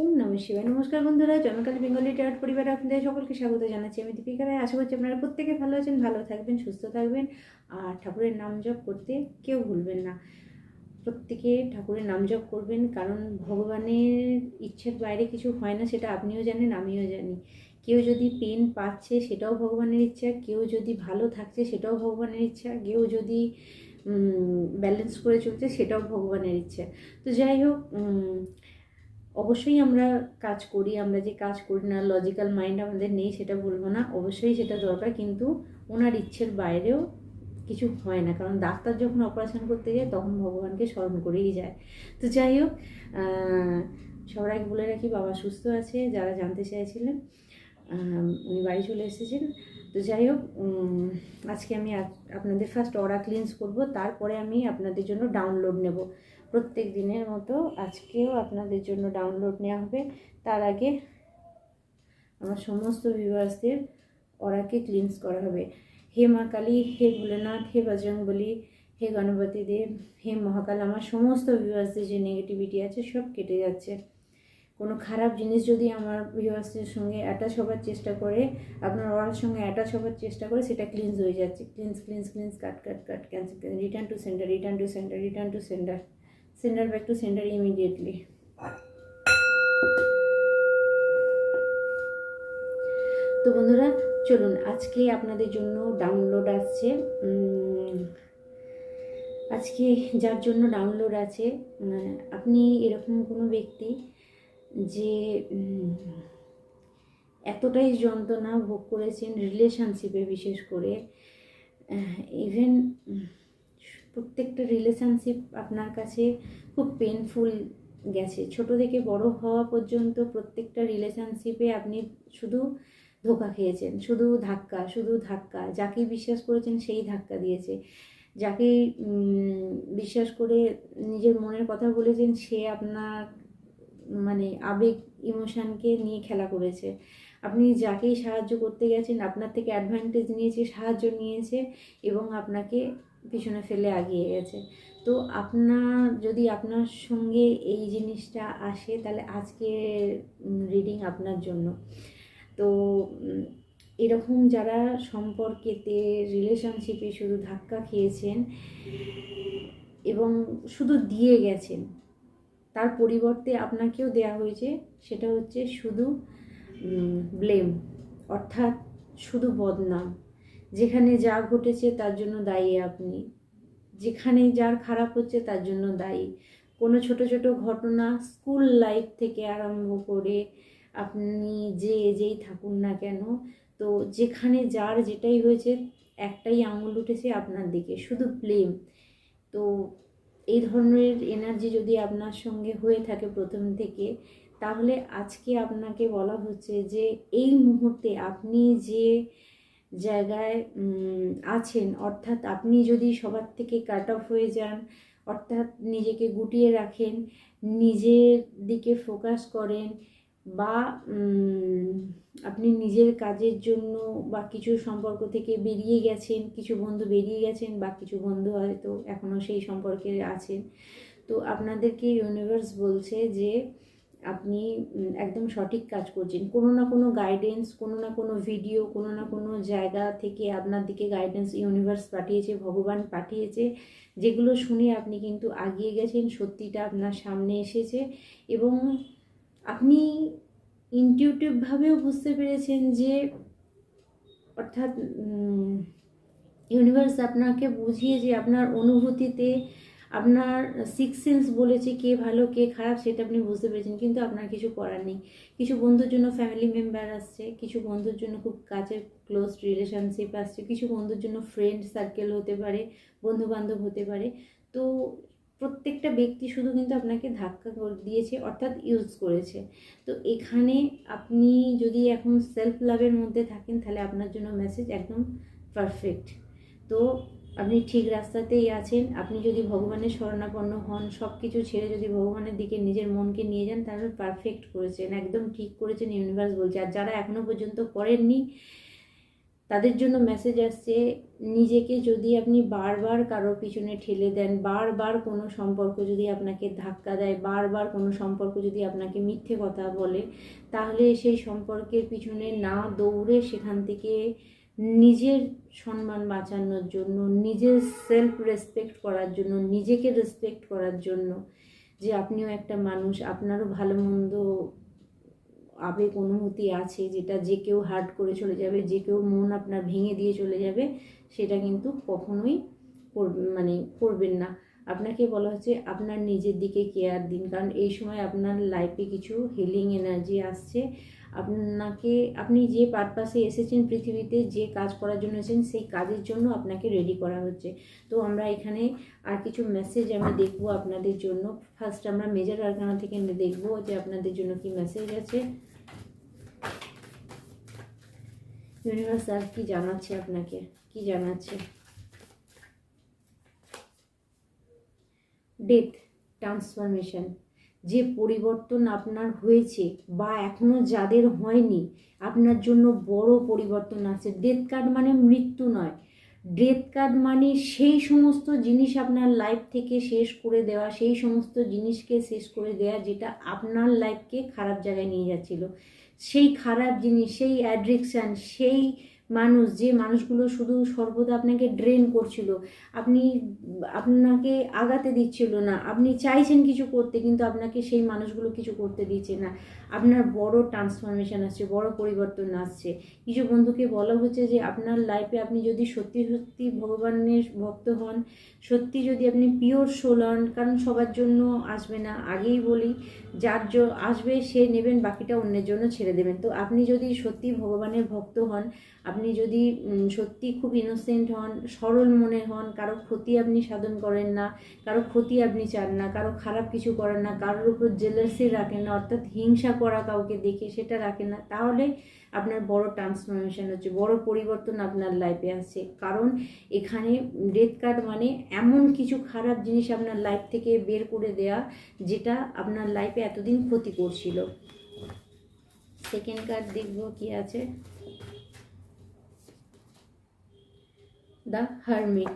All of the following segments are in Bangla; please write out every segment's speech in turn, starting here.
ওম নম শিবায়। নমস্কার বন্ধুরা জনকালী বেঙ্গলি টায়ার পরিবারে আপনাদের সকলকে স্বাগত জানাচ্ছি আমি দীপিকা রায়। আশা করছি আপনারা প্রত্যেকে ভালো আছেন, ভালো থাকবেন, সুস্থ থাকবেন। আর ঠাকুরের নাম জপ করতে কেউ ভুলবেন না। প্রত্যেকে ঠাকুরের নাম জপ করবেন, কারণ ভগবানের ইচ্ছের বাইরে কিছু হয় না, সেটা আপনিও জানেন, আমিও জানি। কেউ যদি পেন পাচ্ছে, সেটাও ভগবানের ইচ্ছা। কেউ যদি ভালো থাকছে, সেটাও ভগবানের ইচ্ছা। কেউ যদি ব্যালেন্স করে চলছে, সেটাও ভগবানের ইচ্ছা। তো যাই হোক অবশ্যই আমরা কাজ করি, আমরা যে কাজ করি না লজিক্যাল মাইন্ড আমাদের নেই, সেটা বলব না। অবশ্যই সেটা দরকার, কিন্তু ওনার ইচ্ছের বাইরেও কিছু হয় না। কারণ ডাক্তার যখন অপারেশন করতে যায়, তখন ভগবানকে স্মরণ করেই যায়। তো যাই হোক সবার আগে বলে রাখি, বাবা সুস্থ আছে, যারা জানতে চাইছিলেন উনি বাড়ি চলে এসেছেন। তো যাই হোক আজকে আমি আপনাদের ফার্স্ট অরা ক্লিনস করব, তারপরে আমি আপনাদের জন্য ডাউনলোড নেব। প্রত্যেক দিনের মতো আজকেও আপনাদের জন্য ডাউনলোড নেওয়া হবে। তার আগে আমার সমস্ত ভিউয়ার্সদের ওরাকে ক্লিনস করা হবে। হে মা কালী, হে ভোলেনাথ, হে বজরংবলী, হে গণপতি দেব, হে মহাকাল, আমার সমস্ত ভিউয়ার্সদের যে নেগেটিভিটি আছে সব কেটে যাচ্ছে। কোনো খারাপ জিনিস যদি আমার ভিউয়ার্সদের সঙ্গে অ্যাটাচ হবার চেষ্টা করে, আপনার ওরার সঙ্গে অ্যাটাচ হবার চেষ্টা করে, সেটা ক্লিনস হয়ে যাচ্ছে। Cleanse cleanse cleanse cut cut cut cancel return to centre return to centre return to centre centre back to centre immediately তো বন্ধুরা, চলুন, আজকে আপনাদের জন্য ডাউনলোড আসছে আজকে যার জন্য ডাউনলোড আছে আপনি এরকম কোনো ব্যক্তি যে এতটাই যন্ত্রণা ভোগ করেছেন রিলেশনশিপে বিশেষ করে ইভেন প্রত্যেকটা রিলেশনশিপ আপনার কাছে খুব পেনফুল গেছে। ছোট থেকে বড় হওয়া পর্যন্ত প্রত্যেকটা রিলেশনশিপে আপনি শুধু ধোকা খেয়েছেন, শুধু ধাক্কা শুধু ধাক্কা। যাকে বিশ্বাস করেছেন সেই ধাক্কা দিয়েছে। যাকে বিশ্বাস করে নিজের মনের কথা বলেছেন, সে আপনার মানে আবেগ ইমোশানকে নিয়ে খেলা করেছে। আপনি যাকেই সাহায্য করতে গেছেন, আপনার থেকে অ্যাডভান্টেজ নিয়েছে, সাহায্য নিয়েছে এবং আপনাকে পিছনে ফেলে আগিয়ে গেছে। তো আপনার, যদি আপনার সঙ্গে এই জিনিসটা আসে, তাহলে আজকে রিডিং আপনার জন্য। তো এরকম যারা সম্পর্কেতে রিলেশনশিপে শুধু ধাক্কা খেয়েছেন এবং শুধু দিয়ে গেছেন, তার পরিবর্তে আপনাকেও দেয়া হয়েছে, সেটা হচ্ছে শুধু ব্লেম অর্থাৎ শুধু বদনাম। যেখানে যা ঘটেছে তার জন্য দায়ী আপনি। যেখানে যার খারাপ হচ্ছে তার জন্য দায়ী। কোনো ছোট ছোট ঘটনা স্কুল লাইফ থেকে আরম্ভ করে আপনি যে যেই থাকুন না কেন, তো যেখানে যার যেটাই হয়েছে, একটাই আঙুল উঠেছে আপনার দিকে, শুধু ব্লেম তো এই ধরনের এনার্জি যদি আপনার সঙ্গে হয়ে থাকে প্রথম থেকে, তাহলে আজকে আপনাকে বলা হচ্ছে যে, এই মুহূর্তে আপনি যে জায়গায় আছেন। অর্থাৎ আপনি যদি সবার থেকে কাট অফ হয়ে যান, অর্থাৎ নিজেকে গুটিয়ে রাখেন, নিজের দিকে ফোকাস করেন বা আপনি নিজের কাজের জন্য বা কিছু সম্পর্ক থেকে বেরিয়ে গেছেন, কিছু বন্ধু বেরিয়ে গেছেন বা কিছু বন্ধু হয়তো এখনও সেই সম্পর্কে আছেন। তো আপনাদেরকে ইউনিভার্স বলছে যে আপনি একদম সঠিক কাজ করছেন। কোনো না কোনো গাইডেন্স কোনো না কোনো ভিডিও কোনো না কোনো জায়গা থেকে আপনার দিকে গাইডেন্স ইউনিভার্স পাঠিয়েছে, ভগবান পাঠিয়েছে, যেগুলো শুনে আপনি কিন্তু আগিয়ে গেছেন, সত্যিটা আপনার সামনে এসেছে এবং আপনি ইনটিউটিভভাবেও বুঝতে পেরেছেন যে, অর্থাৎ ইউনিভার্স আপনাকে বুঝিয়ে যে আপনার অনুভূতিতে আপনার সিক্স সেন্স বলেছে কে ভালো, কে খারাপ সেটা আপনি বুঝতে পেরেছেন, কিন্তু আপনার কিছু করার নেই। কিছু বন্ধুর জন্য ফ্যামিলি মেম্বার আসছে, কিছু বন্ধুর জন্য খুব কাছের ক্লোজ রিলেশনশিপ আসছে, কিছু বন্ধুর জন্য ফ্রেন্ড সার্কেল হতে পারে বন্ধু বান্ধব হতে পারে। তো প্রত্যেকটা ব্যক্তি শুধু কিন্তু আপনাকে ধাক্কা দিয়েছে, অর্থাৎ ইউজ করেছে। তো এখানে আপনি যদি এখন সেলফ লাভের মধ্যে থাকেন, তাহলে আপনার জন্য মেসেজ একদম পারফেক্ট তো আপনি ঠিক রাস্তাতেই আছেন। আপনি যদি ভগবানের শরণাপন্ন হন সব কিছু ছেড়ে যদি ভগবানের দিকে নিজের মনকে নিয়ে যান, তাহলে পারফেক্ট করেছেন, একদম ঠিক করেছেন ইউনিভার্স বলছে। আর যারা এখনও পর্যন্ত করেননি, তাদের জন্য মেসেজ আসছে, নিজেকে যদি আপনি বারবার কারোর পিছনে ঠেলে দেন, বারবার কোনো সম্পর্ক যদি আপনাকে ধাক্কা দেয়, বারবার কোনো সম্পর্ক যদি আপনাকে মিথ্যে কথা বলে, তাহলে সেই সম্পর্কের পিছনে না দৌড়ে সেখান থেকে নিজের সম্মান বাঁচানোর জন্য, নিজের সেলফ রেসপেক্ট করার জন্য, নিজেকে রেসপেক্ট করার জন্য যে আপনিও একটা মানুষ, আপনারও ভালো মন্দ আবেগ অনুভূতি আছে যেটা যে কেউ হার্ট করে চলে যাবে, যে কেউ মন আপনার ভেঙে দিয়ে চলে যাবে, সেটা কিন্তু কখনোই মানে করবেন না। আপনাকে বলা হচ্ছে আপনার নিজের দিকে কেয়ার দিন, কারণ এই সময় আপনার লাইফে কিছু হিলিং এনার্জি আসছে। আপনাকে, আপনি যে পারপাসে এসেছেন পৃথিবীতে, যে কাজ করার জন্য এসেছেন, সেই কাজের জন্য আপনাকে রেডি করা হচ্ছে। তো আমরা এখানে আর কিছু মেসেজ আমি দেখব আপনাদের জন্য। ফার্স্ট আমরা মেজর আরগানা থেকে দেখব যে আপনাদের জন্য কি মেসেজ আছে। ইউনিভার্স আর কি জানাচ্ছে আপনাকে? কি জানাচ্ছে? ডেথ ট্রান্সফরমেশন যে পরিবর্তন আপনার হয়েছে বা এখনও যাদের হয়নি, আপনার জন্য বড় পরিবর্তন আছে। ডেথ কার্ড মানে মৃত্যু নয়। ডেথ কার্ড মানে সেই সমস্ত জিনিস আপনার লাইফ থেকে শেষ করে দেওয়া, সেই সমস্ত জিনিসকে শেষ করে দেওয়া যেটা আপনার লাইফকে খারাপ জায়গায় নিয়ে যাচ্ছিল। সেই খারাপ জিনিস, সেই অ্যাড্রিকশান সেই মানুষ, যে মানুষগুলো শুধু সর্বদা আপনাকে ড্রেন করছিল, আপনি আপনাকে আগাতে দিচ্ছিল না, আপনি চাইছেন কিছু করতে, কিন্তু আপনাকে সেই মানুষগুলো কিছু করতে দিচ্ছে না। আপনার বড় ট্রান্সফরমেশন আসছে, বড় পরিবর্তন আসছে। কিছু বন্ধুকে বলা হচ্ছে যে, আপনার লাইফে আপনি যদি সত্যি সত্যি ভগবানের ভক্ত হন, সত্যি যদি আপনি পিওর সোল হন, কারণ সবার জন্য আসবে না। আগেই বলি, যার আসবে সে নেবেন, বাকিটা অন্যের জন্য ছেড়ে দেবেন। তো আপনি যদি সত্যি ভগবানের ভক্ত হন, আপনি যদি সত্যি খুব ইনোসেন্ট হন, সরল মনে হন, কারও ক্ষতি আপনি সাধন করেন না, কারও ক্ষতি আপনি চান না, কারও খারাপ কিছু করেন না, কারোর উপর জেলাসি রাখেন না, অর্থাৎ হিংসা করা কাউকে দেখে সেটা রাখেন না, তাহলে আপনার বড় ট্রান্সফরমেশন হচ্ছে, বড় পরিবর্তন আপনার লাইফে আসছে। কারণ এখানে ডেথ কার্ড মানে এমন কিছু খারাপ জিনিস আপনার লাইফ থেকে বের করে দেয়া, যেটা আপনার লাইফে এতদিন ক্ষতি করছিল। সেকেন্ড কার্ড দেখব কি আছে? দ্য হারমিট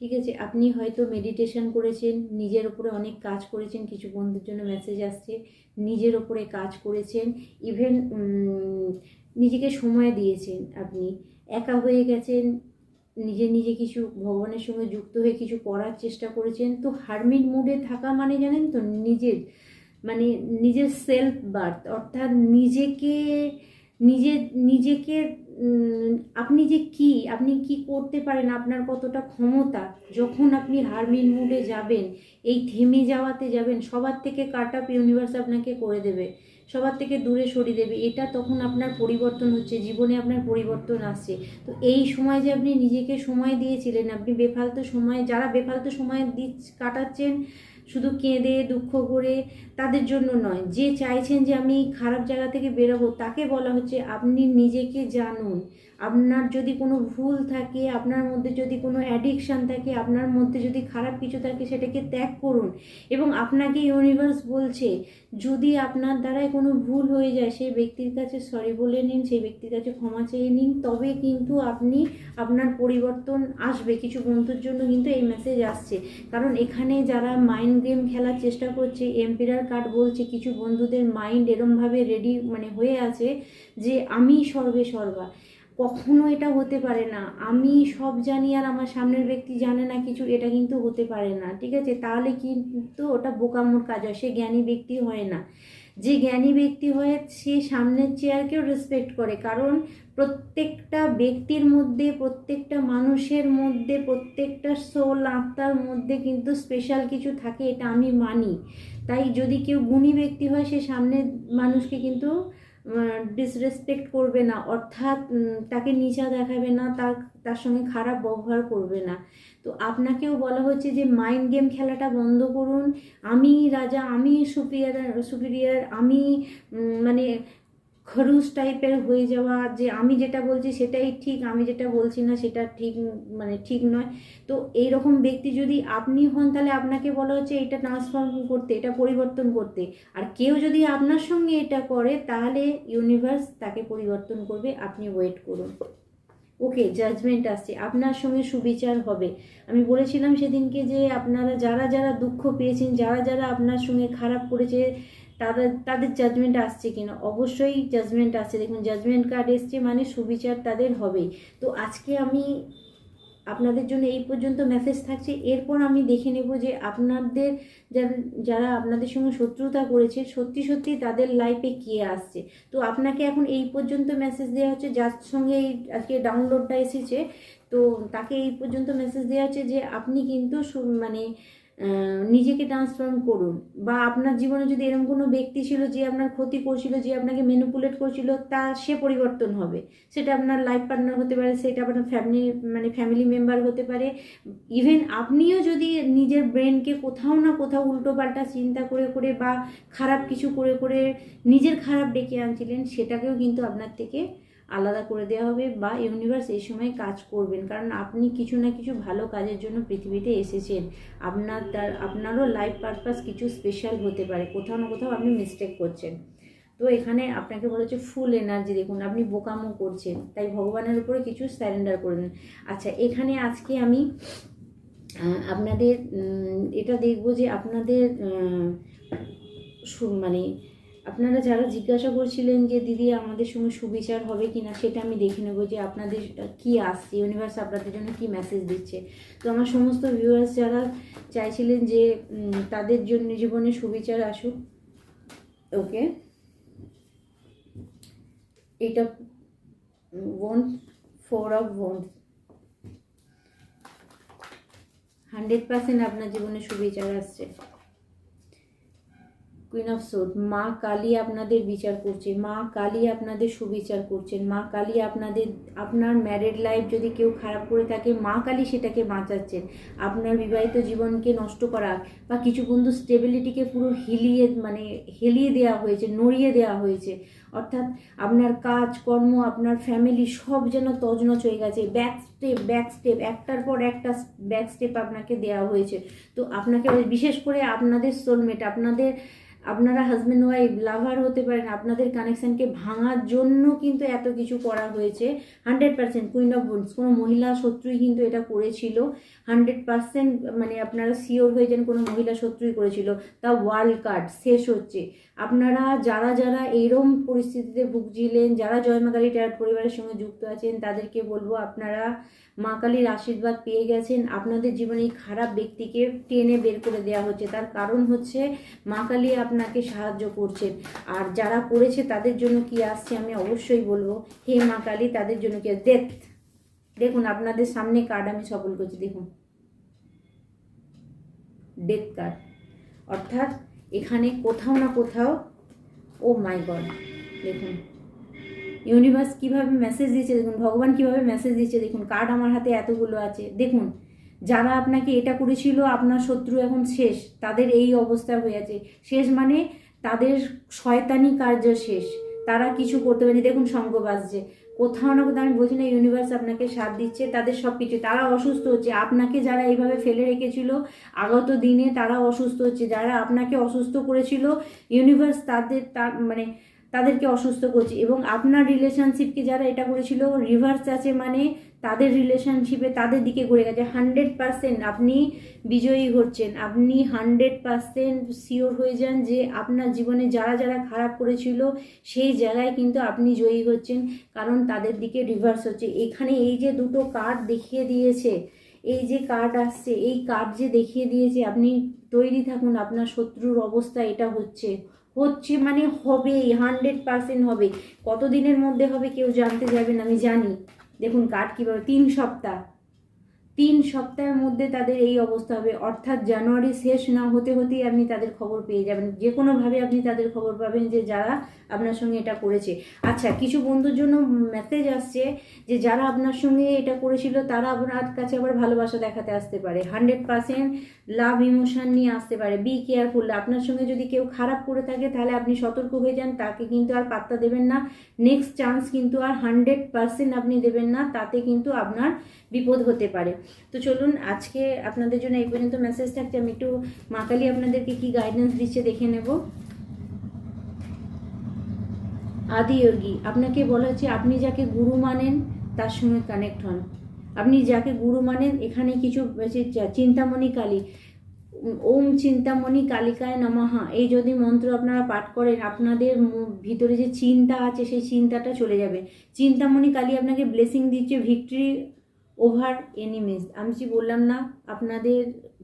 ঠিক আছে, আপনি হয়তো মেডিটেশন করেছেন, নিজের ওপরে অনেক কাজ করেছেন, কিছু বন্ধুর জন্য মেসেজ আসছে, নিজের ওপরে কাজ করেছেন ইভেন নিজেকে সময় দিয়েছেন আপনি। একা হয়ে গেছেন, নিজে নিজে কিছু ভগবানের সঙ্গে যুক্ত হয়ে কিছু করার চেষ্টা করেছেন, তো হারমিট মুডে থাকা মানে জানেন তো, নিজের মানে নিজের সেলফ বার্থ অর্থাৎ নিজেকে, নিজে, নিজেকে আপনি যে কি, আপনি কি করতে পারেন, আপনার কতটা ক্ষমতা, যখন আপনি হারমিন মুডে যাবেন, এই থেমে যাওয়াতে যাবেন, সবার থেকে কাট আপ ইউনিভার্স আপনাকে করে দেবে, সবার থেকে দূরে সরিয়ে দেবে, এটা তখন আপনার পরিবর্তন হচ্ছে, জীবনে আপনার পরিবর্তন আসছে। তো এই সময় যে আপনি নিজেকে সময় দিয়েছিলেন, আপনি বেফালতু সময়, যারা বেফালতু সময় দি কাটাচ্ছেন শুধু কেঁদে, দুঃখ করে তাদের জন্য নয়। যে চাইছেন যে আমি খারাপ জায়গা থেকে বেরোবো, তাকে বলা হচ্ছে, আপনি নিজেকে জানুন। আপনার যদি কোনো ভুল থাকে, আপনার মধ্যে যদি কোনো অ্যাডিকশান থাকে, আপনার মধ্যে যদি খারাপ কিছু থাকে, সেটাকে ত্যাগ করুন। এবং আপনাকে ইউনিভার্স বলছে, যদি আপনার দ্বারাই কোনো ভুল হয়ে যায়, সেই ব্যক্তির কাছে সরি বলে নিন, সেই ব্যক্তির কাছে ক্ষমা চেয়ে নিন, তবে কিন্তু আপনি আপনার পরিবর্তন আসবে। কিছু বন্ধুর জন্য কিন্তু এই মেসেজ আসছে। কারণ এখানে যারা মাইন্ড গেম খেলার চেষ্টা করছে, এম্পিরার কার্ড বলছে, কিছু বন্ধুদের মাইন্ড এরমভাবে রেডি মানে হয়ে আছে যে, আমি সর্বে সর্বা। কখনো এটা হতে পারে না। আমি সব জানি আর আমার সামনের ব্যক্তি জানে না কিছু, এটা কিন্তু হতে পারে না, ঠিক আছে? তাহলে কিন্তু ওটা বোকামোর কাজ হয়, সে জ্ঞানী ব্যক্তি হয় না। যে জ্ঞানী ব্যক্তি হয়ে সে সামনের চেয়ারকেও রেসপেক্ট করে, কারণ প্রত্যেকটা ব্যক্তির মধ্যে, প্রত্যেকটা মানুষের মধ্যে, প্রত্যেকটা সোল আত্মার মধ্যে কিন্তু স্পেশাল কিছু থাকে, এটা আমি মানি। তাই যদি কেউ গুণী ব্যক্তি হয়, সে সামনের মানুষকে কিন্তু ডিসরেসপেক্ট করবে না, অর্থাৎ তাকে নিচা দেখাবে না, তার তার সঙ্গে খারাপ ব্যবহার করবে না। তো আপনাকেও বলা হচ্ছে যে মাইন্ড গেম খেলাটা বন্ধ করুন। আমি রাজা, আমি সুপিরিয়ার সুপিরিয়ার আমি মানে খরুস টাইপের হয়ে যাওয়া, যে আমি যেটা বলছি সেটাই ঠিক, আমি যেটা বলছি না সেটা ঠিক মানে ঠিক নয়। তো এই রকম ব্যক্তি যদি আপনি হন, তাহলে আপনাকে বলা হচ্ছে এটা ট্রান্সফর্ম করতে, এটা পরিবর্তন করতে। আর কেউ যদি আপনার সঙ্গে এটা করে, তাহলে ইউনিভার্স তাকে পরিবর্তন করবে, আপনি ওয়েট করুন। ওকে জাজমেন্ট আসছে, আপনার সঙ্গে সুবিচার হবে। আমি বলেছিলাম সেদিনকে যে আপনারা যারা যারা দুঃখ পেয়েছেন, যারা যারা আপনার সঙ্গে খারাপ করেছে তাদের তাদের জাজমেন্ট আসছে কিনা? অবশ্যই জাজমেন্ট আসছে। দেখুন জাজমেন্ট কার্ড এসছে মানে সুবিচার তাদের হবেই তো আজকে আমি আপনাদের জন্য এই পর্যন্ত মেসেজ থাকছে। এরপর আমি দেখে নেব যে আপনাদের যারা আপনাদের সঙ্গে শত্রুতা করেছে, সত্যি সত্যি তাদের লাইফে কে আসছে? তো আপনাকে এখন এই পর্যন্ত মেসেজ দেওয়া হচ্ছে। যার সঙ্গে এই আজকে ডাউনলোডটা এসেছে, তো তাকে এই পর্যন্ত মেসেজ দেওয়া হচ্ছে যে আপনি কিন্তু মানে নিজেকে ট্রান্সফর্ম করুন। বা আপনার জীবনে যদি এরকম কোনো ব্যক্তি ছিল যে আপনার ক্ষতি করছিল, যে আপনাকে ম্যানিপুলেট করছিল, তা সে পরিবর্তন হবে। সেটা আপনার লাইফ পার্টনার হতে পারে, সেটা আপনার ফ্যামিলি মানে ফ্যামিলি মেম্বার হতে পারে। ইভেন আপনিও যদি নিজের ব্রেনকে কোথাও না কোথাও উল্টোপাল্টা চিন্তা করে করে বা খারাপ কিছু করে করে নিজের খারাপ ডেকে আনছিলেন, সেটাকেও কিন্তু আপনার থেকে আলাদা করে দেওয়া হবে বা ইউনিভার্স এই সময় কাজ করবেন। কারণ আপনি কিছু না কিছু ভালো কাজের জন্য পৃথিবীতে এসেছেন। আপনার তার, আপনারও লাইফ পারপাস কিছু স্পেশাল হতে পারে। কোথাও না কোথাও আপনি মিস্টেক করছেন। তো এখানে আপনাকে বলা হচ্ছে ফুল এনার্জি দেখুন, আপনি বোকামো করছেন। তাই ভগবানের উপরে কিছু স্যারেন্ডার করে দিন আচ্ছা এখানে আজকে আমি আপনাদের এটা দেখব যে আপনাদের মানে আপনারা যারা জিজ্ঞাসা করছিলেন যে, দিদি, আমাদের সঙ্গে সুবিচার হবে কি না সেটা আমি দেখে নেব যে, আপনাদের কি আসছে? ইউনিভার্স আপনাদের জন্য কি মেসেজ দিচ্ছে? তো আমার সমস্ত ভিউয়ার্স যারা চাইছিলেন যে তাদের জন্য জীবনে সুবিচার আসুক, ওকে? এটা one four of one hundred percent আপনার জীবনে সুবিচার আসছে। কুইন অফ সোড মা কালী আপনাদের বিচার করছে, মা কালী আপনাদের সুবিচার করছেন, মা কালী আপনাদের, আপনার ম্যারেড লাইফ যদি কেউ খারাপ করে থাকে, মা কালী সেটাকে বাঁচাচ্ছেন। আপনার বিবাহিত জীবনকে নষ্ট করা বা কিছু বন্ধু স্টেবিলিটিকে পুরো হিলিয়ে মানে হেলিয়ে দেওয়া হয়েছে, নড়িয়ে দেওয়া হয়েছে। অর্থাৎ আপনার কাজ, কর্ম, আপনার ফ্যামিলি সব যেন তজনচ হয়ে গেছে। ব্যাক স্টেপ ব্যাক স্টেপ একটার পর একটা ব্যাক স্টেপ আপনাকে দেওয়া হয়েছে। তো আপনাকে বিশেষ করে আপনাদের সোলমেট আপনাদের আপনারা হাজব্যান্ড ওয়াইফ লাভার হতে পারেন, আপনাদের কানেকশানকে ভাঙার জন্য কিন্তু এত কিছু করা হয়েছে। হান্ড্রেড পার্সেন্ট কুইন অফ বুন্স কোনো মহিলা শত্রুই কিন্তু এটা করেছিল। হান্ড্রেড পার্সেন্ট মানে আপনারা শিওর হয়ে যান কোনো মহিলা শত্রুই করেছিল। তা ওয়ার্ল্ড কার্ড শেষ হচ্ছে। আপনারা যারা যারা এইরকম পরিস্থিতিতে ভুগছিলেন, যারা জয়মাকালী ট্যাট পরিবারের সঙ্গে যুক্ত আছেন, তাদেরকে বলব আপনারা মা কালীর আশীর্বাদ পেয়ে গেছেন। আপনাদের জীবনে এই খারাপ ব্যক্তিকে টেনে বের করে দেওয়া হচ্ছে। তার কারণ হচ্ছে মা কালী আপনাকে সাহায্য করছেন। আর যারা করেছে তাদের জন্য কি আসছে আমি অবশ্যই বলব, হে মা কালী তাদের জন্য কি ডেথ দেখুন আপনাদের সামনে কার্ড আমি সফল করছি, দেখুন। ডেথ কার্ড অর্থাৎ এখানে কোথাও না কোথাও, ও মাই গড দেখুন। ইউনিভার্স কীভাবে মেসেজ দিচ্ছে দেখুন, ভগবান কীভাবে মেসেজ দিচ্ছে দেখুন কার্ড আমার হাতে এতগুলো আছে। দেখুন, যারা আপনাকে এটা করেছিল, আপনার শত্রু এখন শেষ, তাদের এই অবস্থা হয়ে আছে। শেষ মানে তাদের শয়তানি কার্য শেষ। তারা কিছু করতে পারেনি। দেখুন, সঙ্গ বাজছে। কোথাও না কোথাও, আমি বলছি না ইউনিভার্স আপনাকে সাথ দিচ্ছে, তাদের সব কিছু তারা অসুস্থ হচ্ছে। আপনাকে যারা এইভাবে ফেলে রেখেছিল, আগত দিনে তারা অসুস্থ হচ্ছে। যারা আপনাকে অসুস্থ করেছিল ইউনিভার্স তাদের, তার মানে তাদেরকে অসুস্থ করছে। এবং আপনার রিলেশনশিপকে যারা এটা করেছিল রিভার্স আছে মানে তাদের রিলেশনশিপে তাদের দিকে ঘুরে গেছে। হান্ড্রেড পার্সেন্ট আপনি বিজয়ী হচ্ছেন। আপনি হান্ড্রেড পার্সেন্ট শিওর হয়ে যান যে আপনার জীবনে যারা যারা খারাপ করেছিল, সেই জায়গায় কিন্তু আপনি জয়ী হচ্ছেন। কারণ তাদের দিকে রিভার্স হচ্ছে। এখানে এই যে দুটো কার্ড দেখিয়ে দিয়েছে, এই যে কার্ড আসছে, এই কার্ড যে দেখিয়ে দিয়েছে, আপনি তৈরি থাকুন। আপনার শত্রুর অবস্থা এটা হচ্ছে। হচ্ছে মানে হবেই হান্ড্রেড পারসেন্ট হবে। কতদিনের মধ্যে হবে কেউ জানতে যাবেন আমি জানি। দেখুন কাঠ কীভাবে, তিন সপ্তাহ। তিন সপ্তাহের মধ্যে তাদের এই অবস্থা হবে। অর্থাৎ জানুয়ারি শেষ না হতে হতেই আপনি তাদের খবর পেয়ে যাবেন। যে কোনোভাবে আপনি তাদের খবর পাবেন যে যারা আপনার সঙ্গে এটা করেছে। আচ্ছা কিছু বন্ধুর জন্য মেসেজ আসছে যে যারা আপনার সঙ্গে এটা করেছিল, তারা আপনার কাছে আবার ভালোবাসা দেখাতে আসতে পারে। হান্ড্রেড পার্সেন্ট লাভ ইমোশন নিয়ে আসতে পারে। বি কেয়ারফুল আপনার সঙ্গে যদি কেউ খারাপ করে থাকে, তাহলে আপনি সতর্ক হয়ে যান, তাকে কিন্তু আর পাত্তা দেবেন না। নেক্সট চান্স কিন্তু আর হান্ড্রেড পার্সেন্ট আপনি দেবেন না, তাতে কিন্তু আপনার বিপদ হতে পারে। তো চলুন আজকে আপনাদের জন্য এই পর্যন্ত মেসেজ থাকছে। আমি একটু মা কালী আপনাদেরকে কি গাইডেন্স দিচ্ছে দেখে নেব। আদিয়োগী আপনাকে বলা হচ্ছে আপনি যাকে গুরু মানেন, তার সঙ্গে কানেক্ট হন। আপনি যাকে গুরু মানেন, এখানে কিছু চিন্তামণি কালী। ওম চিন্তামণি কালিকায় নমহা এই যদি মন্ত্র আপনারা পাঠ করেন, আপনাদের ভিতরে যে চিন্তা আছে, সেই চিন্তাটা চলে যাবে। চিন্তামণি কালী আপনাকে ব্লেসিং দিচ্ছে ভিক্টরি ওভার এনিমিজ আমি যে বললাম না, আপনাদের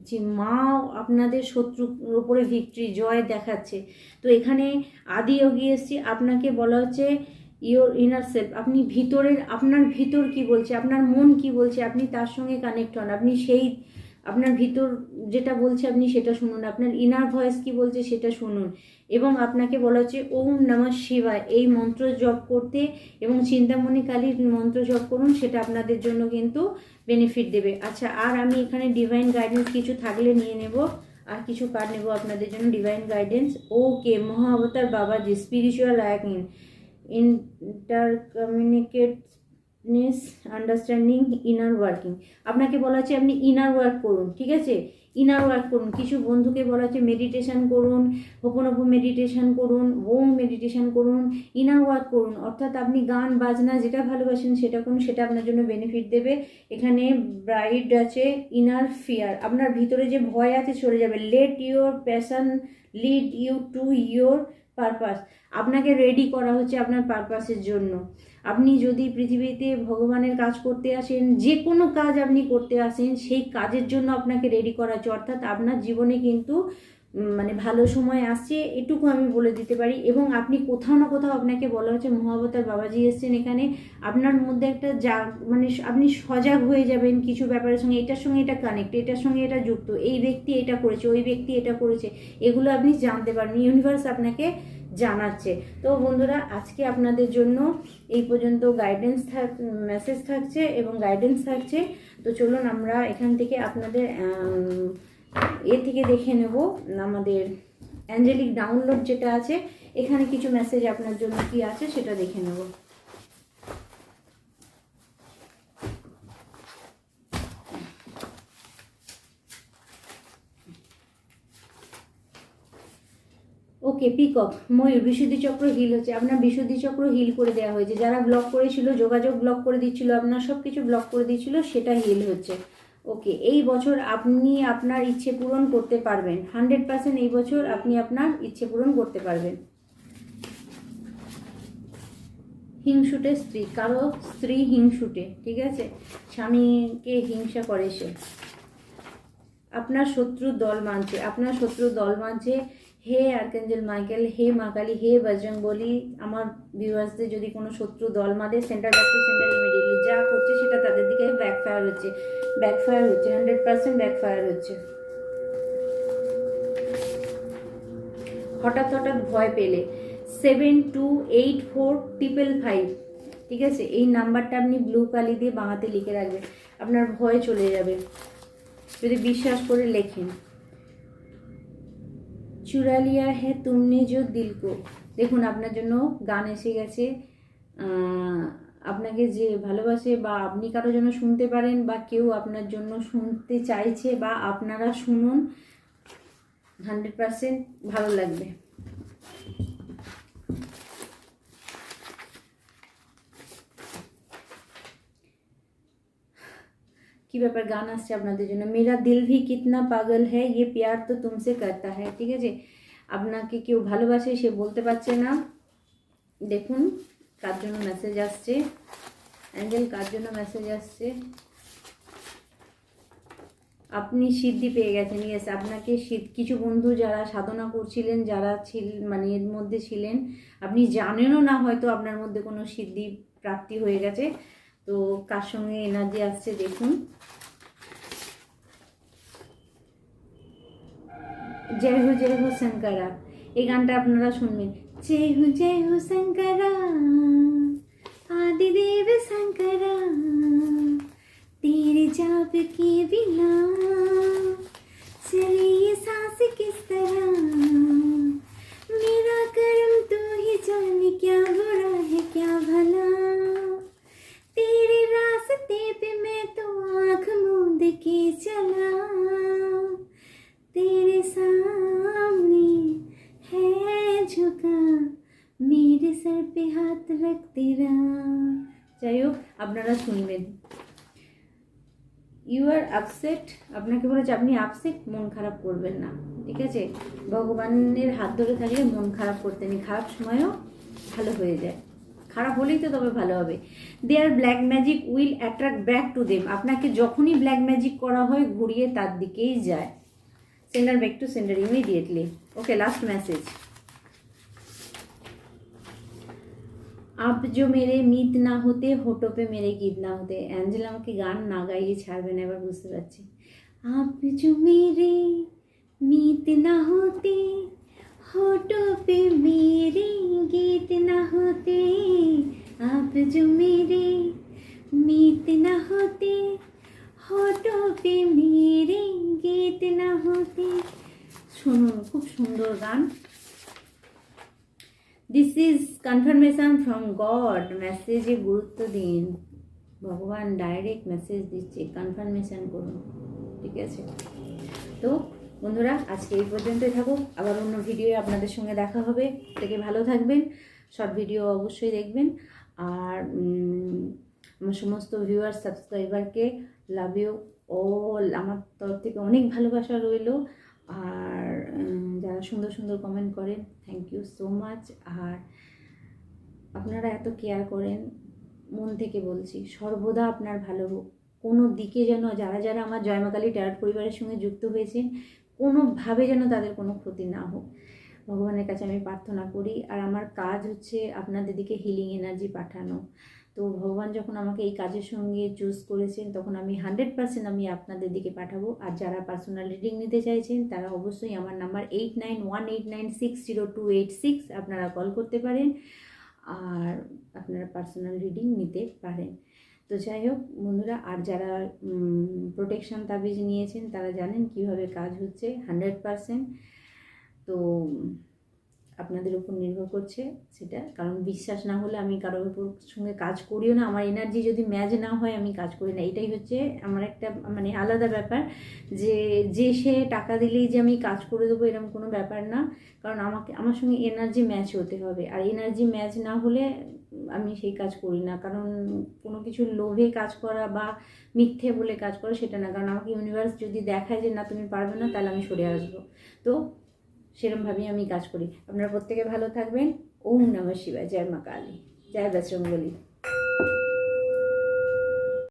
যে মা আপনাদের শত্রুর ওপরে ভিক্টরি জয় দেখাচ্ছে। তো এখানে আদি যোগী এসছি। আপনাকে বলা হচ্ছে ইয়োর ইনার সেলফ আপনি ভিতরের, আপনার ভিতর কি বলছে, আপনার মন কি বলছে, আপনি তার সঙ্গে কানেক্ট হন। আপনি সেই আপনার ভিতর যেটা বলছে আপনি সেটা শুনুন, আপনার ইনার ভয়েস কি বলছে সেটা শুনুন। এবং আপনাকে বলা হচ্ছে, ওম নমঃ শিবায়। এই মন্ত্র জপ করতে এবং চিন্তামণি কালীর মন্ত্র জপ করুন, সেটা আপনাদের জন্য কিন্তু বেনিফিট দেবে। আচ্ছা আর আমি এখানে ডিভাইন গাইডেন্স কিছু থাকলে নিয়ে নেব, আর কিছু কার্ড নেব আপনাদের জন্য divine guidance okay Mahavatar Babaji spiritual আয়াকিন inter কমিউনিকেটনেস আন্ডারস্ট্যান্ডিং ইনার ওয়ার্কিং আপনাকে বলা হচ্ছে আপনি ইনার ওয়ার্ক করুন, ঠিক আছে? ইনার ওয়ার্ক করুন। কিছু বন্ধুকে বলা হচ্ছে মেডিটেশন করুন হোপনোপ মেডিটেশন করুন, ওম মেডিটেশন করুন ইনার ওয়ার্ক করুন। অর্থাৎ আপনি গান, বাজনা যেটা ভালোবাসেন সেটা করুন, সেটা আপনার জন্য বেনিফিট দেবে। এখানে ব্রাইড আছে ইনার ফিয়ার আপনার ভিতরে যে ভয় আছে সরে যাবে। Let your passion lead you to your purpose আপনাকে রেডি করা হচ্ছে আপনার পারপাসের জন্য। আপনি যদি পৃথিবীতে ভগবানের কাজ করতে আসেন, যে কোনো কাজ আপনি করতে আসেন, সেই কাজের জন্য আপনাকে রেডি করা হচ্ছে। অর্থাৎ আপনার জীবনে কিন্তু মানে ভালো সময় আসছে, এটুকু আমি বলে দিতে পারি। এবং আপনি কোথাও না কোথাও আপনাকে বলা হচ্ছে, মহাবতার বাবাজি এসছেন এখানে। আপনার মধ্যে একটা যা মানে আপনি সজাগ হয়ে যাবেন কিছু ব্যাপারের সঙ্গে। এটার সঙ্গে এটা কানেক্ট এটার সঙ্গে এটা যুক্ত। এই ব্যক্তি এটা করেছে, ওই ব্যক্তি এটা করেছে। এগুলো আপনি জানতে পারেন ইউনিভার্স আপনাকে জানাচ্ছে। তো বন্ধুরা, আজকে আপনাদের জন্য এই পর্যন্ত গাইডেন্স থাক মেসেজ থাকছে এবং গাইডেন্স থাকছে। তো চলুন আমরা এখান থেকে আপনাদের এ থেকে দেখে নেব আমাদের অ্যাঞ্জেলিক ডাউনলোড যেটা আছে, এখানে কিছু মেসেজ আপনার জন্য কি আছে সেটা দেখে নেব। ওকে পিকক ময়ূর, বিশুদ্ধি চক্র হিল হচ্ছে। আপনার বিশুদ্ধি চক্র হিল করে দেওয়া হয়েছে। যারা ব্লক করেছিল, যোগাযোগ ব্লক করে দিচ্ছিল, আপনার সব কিছু ব্লক করে দিচ্ছিল, সেটা হিল হচ্ছে। ওকে এই বছর আপনি আপনার ইচ্ছে পূরণ করতে পারবেন। হান্ড্রেড পার্সেন্ট এই বছর আপনি আপনার ইচ্ছে পূরণ করতে পারবেন। হিংসুটে স্ত্রী, কারও স্ত্রী হিংসুটে, ঠিক আছে? স্বামীকে হিংসা করে সে। আপনার শত্রুর দল মানছে, আপনার শত্রুর দল মানছে হে আর্কেঞ্জেল মাইকেল, হে মা কালী, হে বজরং বলি, আমার ভিউয়ার্সদের যদি কোনো শত্রু দল মাদে centre back to centre immediately যা করছে সেটা তাদের দিকে ব্যাকফায়ার হচ্ছে। ব্যাকফায়ার হচ্ছে হান্ড্রেড পার্সেন্ট ব্যাকফায়ার হচ্ছে। হঠাৎ হঠাৎ ভয় পেলে। Seven two eight four triple five ঠিক আছে? এই নাম্বারটা আপনি ব্লু কালি দিয়ে বাঁহাতে লিখে রাখবেন। আপনার ভয় চলে যাবে। যদি বিশ্বাস করে লেখেন। চুরা লিয়া হ্যাঁ তুমনি জো দিলকো দেখুন, আপনার জন্য গান এসে গেছে। আপনাকে যে ভালোবাসে বা আপনি কারও জন্য শুনতে পারেন বা কেউ আপনার জন্য শুনতে চাইছে বা আপনারা শুনুন, হান্ড্রেড পারসেন্ট ভালো লাগবে। কি ব্যাপার গান আসছে আপনাদের জন্য মেরা দিল ভি কিতনা পাগল হ্যাঁ ইয়ে প্যার তো তুমসে করতা হ্যাঁ ঠিক আছে আপনাকে কেউ ভালোবাসে সে বলতে পারছে না দেখুন কার জন্য মেসেজ আসছে? অ্যাঞ্জেল কার জন্য মেসেজ আসছে? আপনি সিদ্ধি পেয়ে গেছেন ইয়েস আপনাকে সিদ্ধ, কিছু বন্ধু যারা সাধনা করছিলেন, যারা ছিল মানে এর মধ্যে ছিলেন, আপনি জানেনও না হয়তো আপনার মধ্যে কোনো সিদ্ধি প্রাপ্তি হয়ে গেছে। তো কার সঙ্গে এনার্জি আসছে দেখুন জয় হো জয় হো শঙ্করা এই গানটা আপনারা শুনবেন জয় হো জয় হো শঙ্করা आदिदेव शंकरा तेरे जाप के बिना चले ये सांस किस तरह मेरा कर्म तू ही जाने क्या बुरा है क्या भला तेरे रास्ते पे मैं तो आंख मूंद के चला तेरे सामने है झुका मेरे सर पे हाथ रख तेरा যাই হোক আপনারা শুনবেন ইউ আর আপসেট আপনাকে বলেছে আপনি আপসেট মন খারাপ করবেন না ঠিক আছে ভগবানের হাত ধরে থাকলে মন খারাপ করতে নেই খারাপ সময়ও ভালো হয়ে যায় খারাপ হলেই তো তবে ভালো হবে their black magic will attract back to them আপনাকে যখনই ব্ল্যাক ম্যাজিক করা হয় ঘুরিয়ে তার দিকেই যায় sender back to sender immediately okay last message up जो मेरे মিত না হতে হোটো পে মেরে গীত না হতে অ্যাঞ্জেল আমাকে গান না গাইয়ে ছাড়বে না এবার বুঝতে পারছি আপ जो मेरे মিত না হতে होठों पे मेरे गीत ना होते आप जो मेरे मीत ना होते होठों पे मेरे गीत ना होते শুনুন খুব সুন্দর গান this is confirmation from God মেসেজে গুরুত্ব দিন ভগবান ডাইরেক্ট মেসেজ দিচ্ছে কনফার্মেশন করুন ঠিক আছে তো বন্ধুরা আজকে এই পর্যন্তই থাকুক আবার অন্য ভিডিওয়ে আপনাদের সঙ্গে দেখা হবে থেকে ভালো থাকবেন শর্ট ভিডিও অবশ্যই দেখবেন আর আমার সমস্ত ভিউয়ার সাবস্ক্রাইবারকে লাভ ইউ অল আমার তরফ থেকে অনেক ভালোবাসা রইল। আর যারা সুন্দর সুন্দর কমেন্ট করেন থ্যাংক ইউ সো মাচ আর, আপনারা এত কেয়ার করেন, মন থেকে বলছি, সর্বদা আপনার ভালো হোক। কোনো দিকে যেন, যারা যারা আমার জয়মাকালী ট্যারট পরিবারের সঙ্গে যুক্ত হয়েছেন, কোনোভাবে যেন তাদের কোনো ক্ষতি না হোক। ভগবানের কাছে আমি প্রার্থনা করি। আর আমার কাজ হচ্ছে আপনাদের দিকে হিলিং এনার্জি পাঠানো। তো ভগবান যখন আমাকে এই কাজের সঙ্গে চুজ করেছেন, তখন আমি হান্ড্রেড পার্সেন্ট আমি আপনাদের দিকে পাঠাবো। আর যারা পার্সোনাল রিডিং নিতে চাইছেন, তারা অবশ্যই আমার number eight nine one eight nine six zero two eight six আপনারা কল করতে পারেন। আর আপনারা পার্সোনাল রিডিং নিতে পারেন। তো যাই হোক বন্ধুরা, আর যারা প্রোটেকশন তাবিজ নিয়েছেন, তারা জানেন কীভাবে কাজ হচ্ছে। হান্ড্রেড পারসেন্ট তো আপনাদের উপর নির্ভর করছে সেটা। কারণ বিশ্বাস না হলে আমি কারোর উপর সঙ্গে কাজ করিও না। আমার এনার্জি যদি ম্যাচ না হয়, আমি কাজ করি না। এটাই হচ্ছে আমার একটা মানে আলাদা ব্যাপার যে যে সে টাকা দিলেই যে আমি কাজ করে দেবো এরকম কোনো ব্যাপার না। কারণ আমাকে, আমার সঙ্গে এনার্জি ম্যাচ হতে হবে। আর এনার্জি ম্যাচ না হলে আমি সেই কাজ করি না। কারণ কোনো কিছু লোভে কাজ করা বা মিথ্যে বলে কাজ করা সেটা না। কারণ আমাকে ইউনিভার্স যদি দেখায় যে, না, তুমি পারবে না, তাহলে আমি সরে আসব। তো সেরমভাবেই আমি কাজ করি। আপনারা প্রত্যেকে ভালো থাকবেন। ওম নমঃ শিবা জয় মা কালী। জয় বজরঙ্গলী